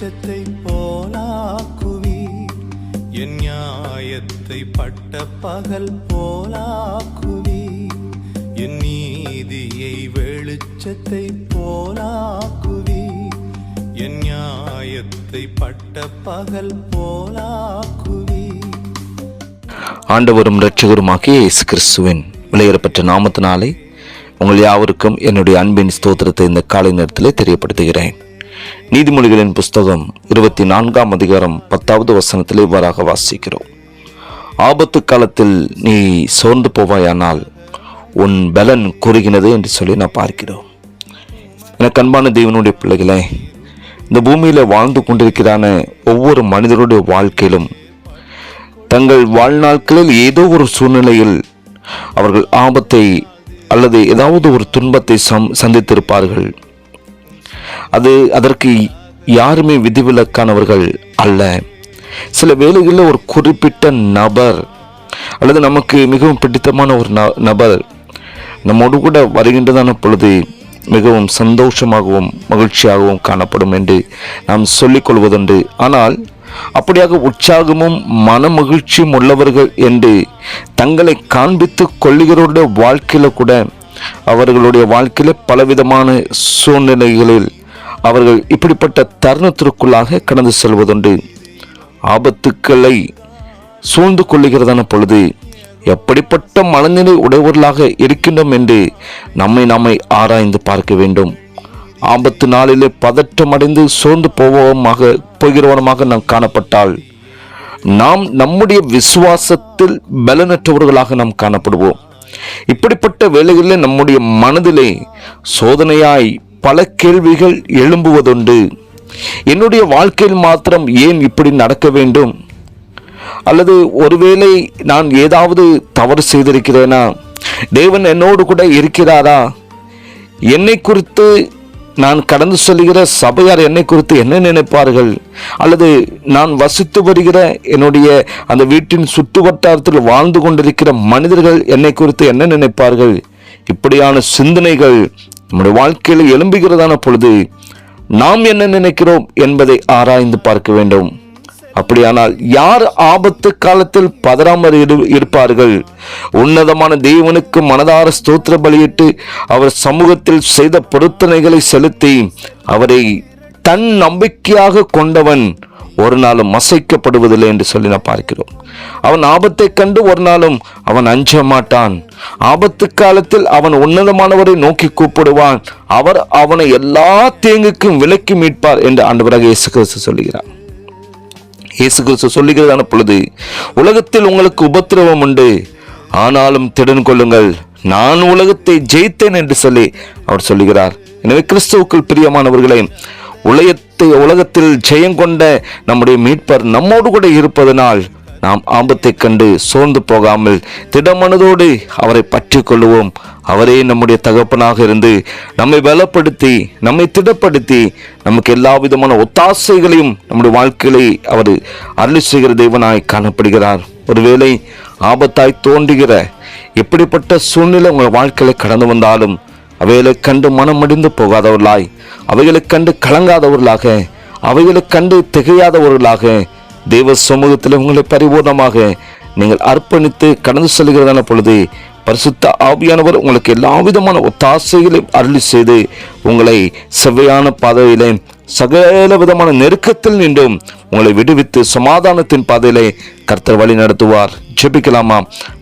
வெளிச்சத்தை போலாக்குவி என் நியாயத்தை பட்ட பகல் போலாக்குவி என் நீதியை வெளிச்சத்தை போலாக்குவி என் நியாயத்தை பட்ட பகல் போலாக்குவி ஆண்டவரும் இரட்சகருமாகிய இயேசு கிறிஸ்துவின் விலையேறப்பட்ட நாமத்தினாலே உங்கள் யாவருக்கும் என்னுடைய அன்பின் ஸ்தோத்திரத்தை இந்த காலை நேரத்தில் தெரியப்படுத்துகிறேன். நீதிமொழிகளின் புஸ்தகம் இருபத்தி நான்காம் அதிகாரம் பத்தாவது வசனத்திலே இவ்வாறாக வாசிக்கிறோம். ஆபத்து காலத்தில் நீ சோர்ந்து போவாயானால் உன் பலன் குறுகினது என்று சொல்லி நான் பார்க்கிறோம். எனக்கு அன்பான தெய்வனுடைய பிள்ளைகளே இந்த பூமியில் வாழ்ந்து கொண்டிருக்கிறான ஒவ்வொரு மனிதருடைய வாழ்க்கையிலும் தங்கள் வாழ்நாட்களில் ஏதோ ஒரு சூழ்நிலையில் அவர்கள் ஆபத்தை அல்லது ஏதாவது ஒரு துன்பத்தை சம் சந்தித்திருப்பார்கள். அது அதற்கு யாருமே விதிவிலக்கானவர்கள் அல்ல. சில வேளைகளில் ஒரு குறிப்பிட்ட நபர் அல்லது நமக்கு மிகவும் பிடித்தமான ஒரு ந- நபர் நம்மோடு கூட வருகின்றதான பொழுது மிகவும் சந்தோஷமாகவும் மகிழ்ச்சியாகவும் காணப்படும் என்று நாம் சொல்லிக்கொள்வதுண்டு ஆனால் அப்படியாக உற்சாகமும் மன மகிழ்ச்சியும் உள்ளவர்கள் என்று தங்களை காண்பித்து கொள்ளுகிறவருடைய வாழ்க்கையில் கூட அவர்களுடைய வாழ்க்கையில் பலவிதமான சூழ்நிலைகளில் அவர்கள் இப்படிப்பட்ட தருணத்திற்குள்ளாக கடந்து செல்வதுண்டு. ஆபத்துக்களை சூழ்ந்து கொள்ளுகிறதான பொழுது எப்படிப்பட்ட மனநிலை உடையவர்களாக இருக்கின்றோம் என்று நம்மை நம்மை ஆராய்ந்து பார்க்க வேண்டும். ஆபத்து நாளிலே பதற்றமடைந்து சோர்ந்து போவோமாக போகிறவனமாக நாம் காணப்பட்டால் நாம் நம்முடைய விசுவாசத்தில் பலனற்றவர்களாக நாம் காணப்படுவோம். இப்படிப்பட்ட வேலைகளில் நம்முடைய மனதிலே சோதனையாய் பல கேள்விகள் எழும்புவதுண்டு. என்னுடைய வாழ்க்கையில் மாத்திரம் ஏன் இப்படி நடக்க வேண்டும்? அல்லது ஒருவேளை நான் ஏதாவது தவறு செய்திருக்கிறேனா? தேவன் என்னோடு கூட இருக்கிறாரா? என்னை குறித்து நான் கடந்து செல்கிற சபையார் என்னை குறித்து என்ன நினைப்பார்கள்? அல்லது நான் வசித்து வருகிற என்னுடைய அந்த வீட்டின் சுற்று வட்டாரத்தில் வாழ்ந்து கொண்டிருக்கிற மனிதர்கள் என்னை குறித்து என்ன நினைப்பார்கள்? இப்படியான சிந்தனைகள் நம்முடைய வாழ்க்கையில் எழும்புகிறதான பொழுது நாம் என்ன நினைக்கிறோம் என்பதை ஆராய்ந்து பார்க்க வேண்டும். அப்படியானால் யார் ஆபத்து காலத்தில் பதறாமல் இரு- இருப்பார்கள்? உன்னதமான தேவனுக்கு மனதார ஸ்தோத்திர பலியிட்டு அவர் சமூகத்தில் செய்த பொருத்தனைகளை செலுத்தி அவரை தன் நம்பிக்கையாக கொண்டவன் ஒரு நாளும் மசைக்கப்படுவதில்லை என்று சொல்லி நான் பார்க்கிறோம். அவன் ஆபத்தை கண்டு ஒரு நாளும் அவன் அஞ்ச மாட்டான். ஆபத்து காலத்தில் அவன் உன்னதமானவரை நோக்கி கூப்பிடுவான். அவர் அவனை எல்லா தேங்குக்கும் விலக்கி மீட்பார் என்று ஆண்டவராக இயேசு கிறிஸ்து சொல்லுகிறார். இயேசு கிறிஸ்து சொல்லுகிறதான பொழுது உலகத்தில் உங்களுக்கு உபத்திரவம் உண்டு. ஆனாலும் திடன் கொள்ளுங்கள். நான் உலகத்தை ஜெயித்தேன் என்று சொல்லி அவர் சொல்லுகிறார். எனவே கிறிஸ்துவுக்குள் பிரியமானவர்களே உலகத்தை உலகத்தில் ஜெயம் கொண்ட நம்முடைய மீட்பர் நம்மோடு கூட இருப்பதனால் நாம் ஆபத்தை கண்டு சோர்ந்து போகாமல் திடமனதோடு அவரை பற்றி கொள்வோம் அவரே நம்முடைய தகப்பனாக இருந்து நம்மை பலப்படுத்தி நம்மை திடப்படுத்தி நமக்கு எல்லா விதமான ஒத்தாசைகளையும் நம்முடைய வாழ்க்கையிலே அவர் அருளி செய்கிற தெய்வனாய் காணப்படுகிறார். ஒருவேளை ஆபத்தாய் தோன்றுகிற எப்படிப்பட்ட சூழ்நிலை உங்கள் வாழ்க்கையில கடந்து வந்தாலும் அவைகளை கண்டு மனமடிந்து போகாதவர்களாய் அவைகளை கண்டு கலங்காதவர்களாக அவைகளை கண்டு திகையாதவர்களாக தேவ சமூகத்தில் உங்களை பரிபூர்ணமாக நீங்கள் அர்ப்பணித்து கடந்து செல்கிறதான பொழுது பரிசுத்த ஆவியானவர் உங்களுக்கு எல்லா விதமான ஒத்தாசைகளையும் அருளி செய்து உங்களை செவ்வையான பாதையிலே சகல விதமான நெருக்கத்தில் நின்றும் உங்களை விடுவித்து சமாதானத்தின் பாதையிலே கர்த்தர் வழி நடத்துவார். ஜெபிக்கலாமா?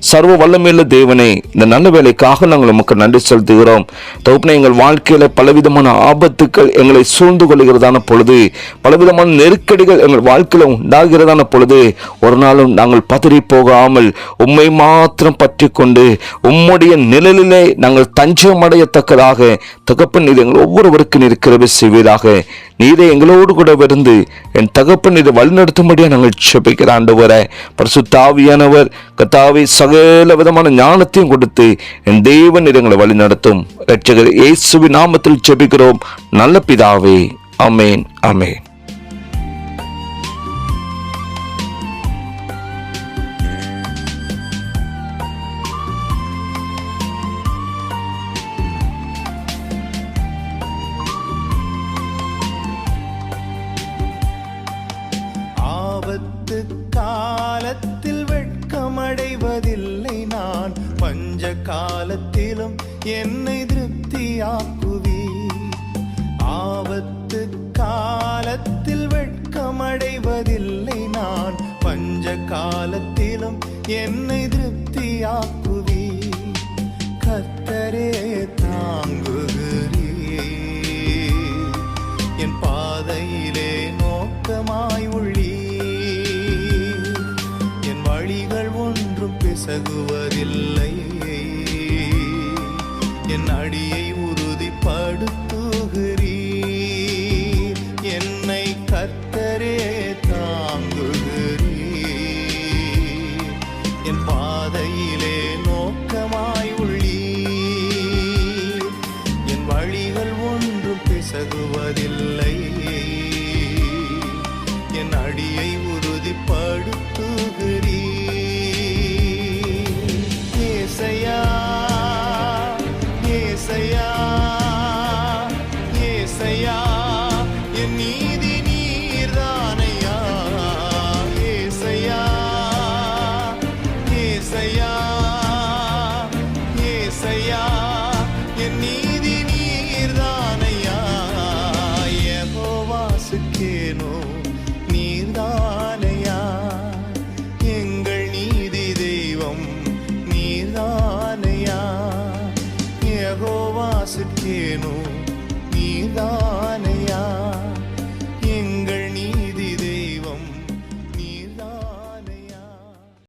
சர்வ வல்லமையுள்ள தேவனே இந்த நல்ல வேலைக்காக நாங்கள் உமக்கு நன்றி செலுத்துகிறோம். தகுப்பினை எங்கள் வாழ்க்கையில் பலவிதமான ஆபத்துக்கள் எங்களை சூழ்ந்து கொள்கிறதான பொழுது பலவிதமான நெருக்கடிகள் எங்கள் வாழ்க்கையில் உண்டாகிறதான பொழுது ஒரு நாளும் நாங்கள் பதறி போகாமல் உண்மை மாத்திரம் பற்றி கொண்டு உம்முடைய நிழலிலே நாங்கள் தஞ்சமடையத்தக்கதாக தகப்பன் இது எங்கள் ஒவ்வொருவருக்கும் இருக்கிறவே செய்வதாக செய்வீராக. நீரே எங்களோடு கூட இருந்து என் தகப்பன் இதை வழிநடத்தும்படியாக நாங்கள் செபிக்கிற ஆண்டவரை. பரிசுத்தாவியானவர் கத்தாவை சகல விதமான ஞானத்தையும் கொடுத்து என் தேவன் இடங்களை வழிநடத்தும். நடத்தும் இயேசுவின் நாமத்தில் செபிக்கிறோம் நல்ல பிதாவே. அமேன் அமேன் காலத்திலும் என்னை திருப்தியாக்குவி ஆபத்து காலத்தில் வெட்கமடைவதில்லை நான். பஞ்ச காலத்திலும் என்னை திருப்தியாக்கு நசகுவதில்லை என் அடியை உறுதிப்படுத்துகிறீ ஏசையா ஏசையா ஏசையா என் நீதி நீர்தானையா ஏசையா ஏசையா ஏசையா என் நீதி நீ வாசிக்கேனோ நீதான்